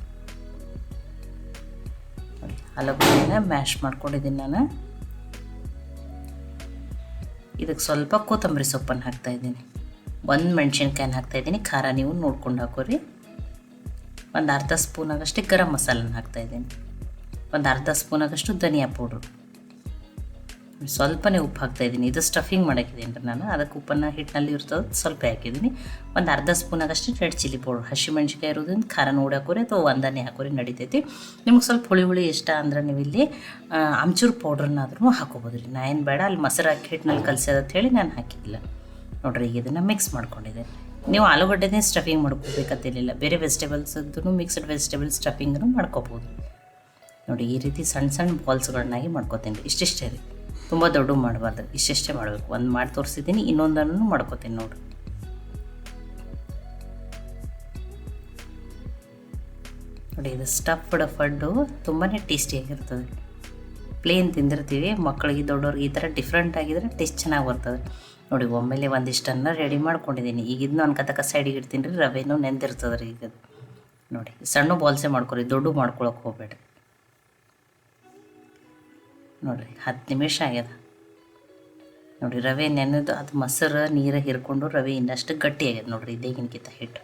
ಆಲೂಗಡ್ಡೆನ ಮ್ಯಾಶ್ ಮಾಡ್ಕೊಂಡಿದ್ದೀನಿ ನಾನು. ಇದಕ್ಕೆ ಸ್ವಲ್ಪ ಕೊತ್ತಂಬರಿ ಸೊಪ್ಪನ್ನು ಹಾಕ್ತಾಯಿದ್ದೀನಿ ಒಂದು ಮೆಣಸಿನ್ಕಾಯಿನ ಹಾಕ್ತಾಯಿದ್ದೀನಿ ಖಾರ ನೀವು ನೋಡ್ಕೊಂಡು ಹಾಕೋರಿ. ಒಂದು ಅರ್ಧ ಸ್ಪೂನ್ ಆಗಷ್ಟೇ ಗರಂ ಮಸಾಲನ ಹಾಕ್ತಾಯಿದ್ದೀನಿ ಒಂದು ಅರ್ಧ ಸ್ಪೂನಾಗಷ್ಟು ಧನಿಯಾ ಪೌಡ್ರು. ಸ್ವಲ್ಪನೇ ಉಪ್ಪು ಹಾಕ್ತಾಯಿದ್ದೀನಿ ಇದು ಸ್ಟಫಿಂಗ್ ಮಾಡೋಕ್ಕಿದ್ದೀನಿ ನಾನು. ಅದಕ್ಕೆ ಉಪ್ಪನ್ನು ಹಿಟ್ಟಿನಲ್ಲಿ ಇರ್ತದೆ ಸ್ವಲ್ಪ ಹಾಕಿದ್ದೀನಿ. ಒಂದು ಅರ್ಧ ಸ್ಪೂನಾಗಷ್ಟು ರೆಡ್ ಚಿಲ್ಲಿ ಪೌಡ್ರ್. ಹಸಿಮೆಣ್ಸಿಕಾಯಿ ಇರೋದ್ರಿಂದ ಖಾರ ನೋಡಿ ಹಾಕೋರಿ ಅಥವಾ ಒಂದನೇ ಹಾಕೋರಿ ನಡೀತೈತಿ. ನಿಮ್ಗೆ ಸ್ವಲ್ಪ ಹುಳಿ ಹುಳಿ ಇಷ್ಟ ಅಂದ್ರೆ ನೀವು ಇಲ್ಲಿ ಪೌಡ್ರನ್ನಾದ್ರೂ ಹಾಕೋಬೋದು ರೀ. ನಾ ಏನು ಬೇಡ, ಅಲ್ಲಿ ಮೊಸರು ಹಾಕಿ ಹಿಟ್ಟಿನಲ್ಲಿ ಕಲಸೋದಂತ ಹೇಳಿ ನಾನು ಹಾಕಿದ್ದಿಲ್ಲ. ನೋಡ್ರಿ, ಈಗ ಇದನ್ನು ಮಿಕ್ಸ್ ಮಾಡ್ಕೊಂಡಿದ್ದೆ ನೀವು ಆಲೂಗಡ್ಡೆನೇ ಸ್ಟಫಿಂಗ್ ಮಾಡ್ಕೋಬೇಕಂತಿರಲಿಲ್ಲ ಬೇರೆ ವೆಜಿಟೇಬಲ್ಸದ್ದು ಮಿಕ್ಸ್ಡ್ ವೆಜಿಟೇಬಲ್ ಸ್ಟಫಿಂಗನ್ನು ಮಾಡ್ಕೋಬೋದು. ನೋಡಿ, ಈ ರೀತಿ ಸಣ್ಣ ಸಣ್ಣ ಬಾಲ್ಸ್ಗಳನ್ನಾಗಿ ಮಾಡ್ಕೋತೀನಿ ರೀ. ಇಷ್ಟಿಷ್ಟೇ ರೀ. ತುಂಬ ದೊಡ್ಡ ಮಾಡಬಾರ್ದು. ಇಷ್ಟಿಷ್ಟೇ ಮಾಡಬೇಕು. ಒಂದು ಮಾಡಿ ತೋರಿಸಿದ್ದೀನಿ, ಇನ್ನೊಂದನ್ನು ಮಾಡ್ಕೋತೀನಿ ನೋಡಿ ನೋಡಿ, ಇದು ಸ್ಟಫ್ಡ್ ಫಡ್ಡು ತುಂಬಾ ಟೇಸ್ಟಿಯಾಗಿರ್ತದೆ ಪ್ಲೇನ್ ತಿಂದಿರ್ತೀವಿ, ಮಕ್ಕಳಿಗೆ ದೊಡ್ಡವ್ರಿಗೆ ಈ ಥರ ಡಿಫ್ರೆಂಟ್ ಆಗಿದ್ರೆ ಟೇಸ್ಟ್ ಚೆನ್ನಾಗಿ ಬರ್ತದೆ. ನೋಡಿ, ಒಮ್ಮೆಲೆ ಒಂದಿಷ್ಟನ್ನು ರೆಡಿ ಮಾಡ್ಕೊಂಡಿದ್ದೀನಿ. ಈಗ ಇದನ್ನ ಅನ್ಕತಕ್ಕ ಸೈಡಿಗೆ ಇಡ್ತೀನಿ ರೀ, ರವೆನೂ ನೆಂದಿರ್ತದೆ ರೀ ಈಗ. ನೋಡಿ, ಸಣ್ಣ ಬಾಲ್ಸೇ ಮಾಡ್ಕೊರಿ, ದೊಡ್ಡ ಮಾಡ್ಕೊಳಕ್ಕೆ ಹೋಗ್ಬೇಡ್ರಿ. ನೋಡಿರಿ, ಹತ್ತು ನಿಮಿಷ ಆಗ್ಯದ. ನೋಡಿ ರವೆ ನೆನೆದು ಅದು ಮೊಸರು, ನೀರು ಹಿರ್ಕೊಂಡು ರವೆ ಇನ್ನಷ್ಟು ಗಟ್ಟಿ ಆಗ್ಯದ ನೋಡ್ರಿ ಇದೇಗಿನಕ್ಕಿಂತ ಹಿಟ್ಟು.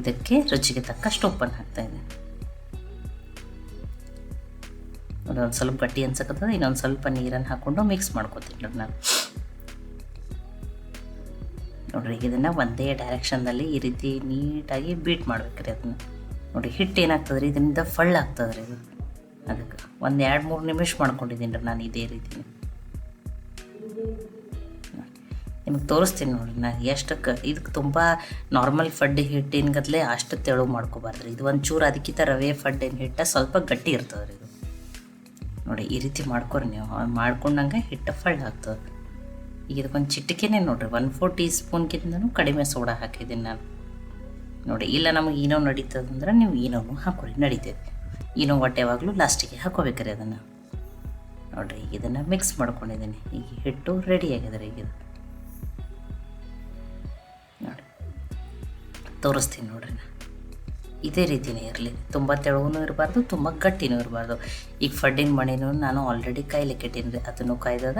ಇದಕ್ಕೆ ರುಚಿಗೆ ತಕ್ಕಷ್ಟು ಉಪ್ಪನ್ನು ಹಾಕ್ತಾ ಇದೆ ಒಂದು ಸ್ವಲ್ಪ ಗಟ್ಟಿ ಅನ್ಸಕತ್ತದ, ಇನ್ನೊಂದು ಸ್ವಲ್ಪ ನೀರನ್ನು ಹಾಕ್ಕೊಂಡು ಮಿಕ್ಸ್ ಮಾಡ್ಕೊತೀನಿ ನೋಡಿ ನಾನು. ನೋಡ್ರಿ, ಇದನ್ನು ಒಂದೇ ಡೈರೆಕ್ಷನ್ದಲ್ಲಿ ಈ ರೀತಿ ನೀಟಾಗಿ ಬೀಟ್ ಮಾಡ್ಬೇಕ್ರಿ ಅದನ್ನು. ನೋಡಿ ಹಿಟ್ಟು ಏನಾಗ್ತದೆ ರೀ ಇದರಿಂದ ಫಳ್ ಆಗ್ತದೆ ರೀ ಇದು ಅದಕ್ಕೆ ಒಂದು ಎರಡು ಮೂರು ನಿಮಿಷ ಮಾಡ್ಕೊಂಡಿದ್ದೀನಿ ರೀ ನಾನು ಇದೇ ರೀತಿ. ನಿಮ್ಗೆ ತೋರಿಸ್ತೀನಿ ನೋಡಿ ನಾನು ಎಷ್ಟಕ್ಕೆ ಇದಕ್ಕೆ ತುಂಬ ನಾರ್ಮಲ್ ಫಡ್ ಹಿಟ್ಟಿನ ಗದ್ಲೆ ಅಷ್ಟು ತೆಳು ಮಾಡ್ಕೋಬಾರ್ದು ಇದು ಒಂಚೂರು ಅದಕ್ಕಿಂತ ರವೆ ಫಡ್ಡೆನ ಹಿಟ್ಟ ಸ್ವಲ್ಪ ಗಟ್ಟಿ ಇರ್ತದೆ ರೀ ಇದು. ನೋಡಿ, ಈ ರೀತಿ ಮಾಡ್ಕೊರಿ ನೀವು. ಮಾಡ್ಕೊಂಡಂಗೆ ಹಿಟ್ಟು ಫಳ್ ಆಗ್ತದೆ ಈಗ ಇದಕ್ಕೊಂದು ಚಿಟಿಕೆನೇ ನೋಡಿರಿ ಒನ್ ಫೋರ್ ಟೀ ಸ್ಪೂನ್ಗಿಂತನೂ ಕಡಿಮೆ ಸೋಡಾ ಹಾಕಿದ್ದೀನಿ ನಾನು. ನೋಡಿ, ಇಲ್ಲ ನಮಗೆ ಏನೋ ನಡೀತದಂದ್ರೆ ನೀವು ಏನೋನು ಹಾಕೊಳ್ಳಿ ನಡೀತೈತೆ ಏನೋ ಹೊಟ್ಟೆ ಯಾವಾಗಲೂ ಲಾಸ್ಟಿಗೆ ಹಾಕೋಬೇಕ್ರಿ ಅದನ್ನು. ನೋಡಿರಿ ಈಗ ಇದನ್ನು ಮಿಕ್ಸ್ ಮಾಡ್ಕೊಂಡಿದ್ದೀನಿ. ಈಗ ಹಿಟ್ಟು ರೆಡಿ ಆಗಿದೆ ಈಗ ನೋಡಿ, ತೋರಿಸ್ತೀನಿ ನೋಡ್ರಿ ಇದೇ ರೀತಿನೇ ಇರಲಿ. ತುಂಬ ತೆಳುವೂ ಇರಬಾರ್ದು, ತುಂಬ ಗಟ್ಟಿನೂ ಇರಬಾರ್ದು. ಈಗ ಫಡ್ಡಿನ ಮಣಿನೂ ನಾನು ಆಲ್ರೆಡಿ ಕಾಯ್ಲಿಕ್ಕೆ ಇಟ್ಟೀನಿ ರೀ. ಅದನ್ನು ಕಾಯ್ದದ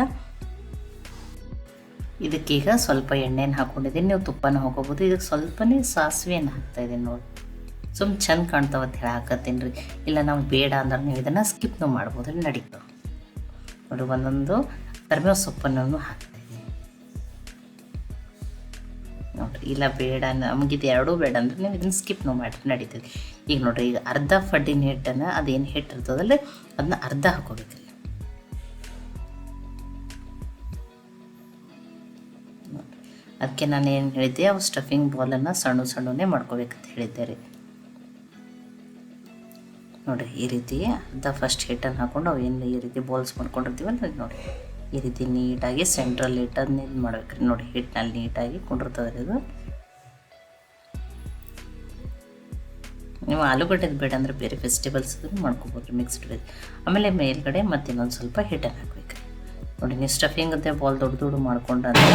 ಇದಕ್ಕೀಗ ಸ್ವಲ್ಪ ಎಣ್ಣೆನ ಹಾಕ್ಕೊಂಡಿದ್ದೀನಿ ನೀವು ತುಪ್ಪನ ಹಾಕೋಬೋದು. ಇದಕ್ಕೆ ಸ್ವಲ್ಪನೇ ಸಾಸಿವೆಯನ್ನು ಹಾಕ್ತಾಯಿದ್ದೀನಿ ನೋಡಿ. ಸುಮ್ ಚೆಂದ ಕಾಣ್ತಾವ ಅಂತ ಹೇಳಿ ಹಾಕತ್ತೀನಿ ರೀ. ಇಲ್ಲ ನಾವು ಬೇಡ ಅಂದ್ರೆ ನೀವು ಇದನ್ನು ಸ್ಕಿಪ್ನು ಮಾಡ್ಬೋದು ರೀ ನಡೀತಾವೆ ನೋಡಿ. ಒಂದೊಂದು ಕರಿಬೇವು ಸೊಪ್ಪನ್ನು ಹಾಕ್ತೀನಿ ನೋಡಿರಿ, ಇಲ್ಲ ಬೇಡ, ನಮಗಿದು ಎರಡೂ ಬೇಡ ಅಂದ್ರೆ ನೀವು ಇದನ್ನು ಸ್ಕಿಪ್ನು ಮಾಡಿ ನಡೀತದೆ. ಈಗ ನೋಡ್ರಿ, ಈಗ ಅರ್ಧ ಫಡ್ಡಿನ ಹಿಟ್ಟನ್ನು ಅದೇನು ಹಿಟ್ಟು ಇರ್ತದಲ್ಲ ಅದನ್ನ ಅರ್ಧ ಹಾಕೋಬೇಕ್ರಿ. ಅದಕ್ಕೆ ನಾನು ಏನು ಹೇಳಿದ್ದೆ, ಅವು ಸ್ಟಫಿಂಗ್ ಬಾಲನ್ನು ಸಣ್ಣ ಸಣ್ಣನೇ ಮಾಡ್ಕೋಬೇಕಂತ ಹೇಳಿದ್ದೆ ರೀ. ನೋಡಿರಿ, ಈ ರೀತಿ ಅರ್ಧ ಫಸ್ಟ್ ಹಿಟ್ಟನ್ನು ಹಾಕೊಂಡು ಅವು ಏನು ಈ ರೀತಿ ಬಾಲ್ಸ್ ಮಾಡ್ಕೊಂಡಿರ್ತೀವಲ್ಲ ನೋಡಿ ಈ ರೀತಿ ನೀಟಾಗಿ ಸೆಂಟ್ರಲ್ ಹಿಟ್ಟನ್ನು ಇದು ಮಾಡ್ಬೇಕ್ರಿ ನೋಡಿ ಹಿಟ್ಟಿನಲ್ಲಿ ನೀಟಾಗಿ ಕುಂಡಿರ್ತದೆ ರೀ ಇದು. ನೀವು ಆಲೂಗಡ್ಡೆದು ಬೇಡ ಅಂದರೆ ಬೇರೆ ವೆಜಿಟೇಬಲ್ಸ್ ಮಾಡ್ಕೊಬೋದು ಮಿಕ್ಸ್ಡ್ ವೆಜ್ ಆಮೇಲೆ ಮೇಲ್ಗಡೆ ಮತ್ತೆ ಇನ್ನೊಂದು ಸ್ವಲ್ಪ ಹಿಟ್ಟನ್ನು ಹಾಕ್ಬೇಕು ನೋಡಿ ನೀವು ಸ್ಟಫಿಂಗ್ ಅಂತ ಬಾಲ್ ದೊಡ್ಡ ದೊಡ್ಡ ಮಾಡ್ಕೊಂಡ್ರೆ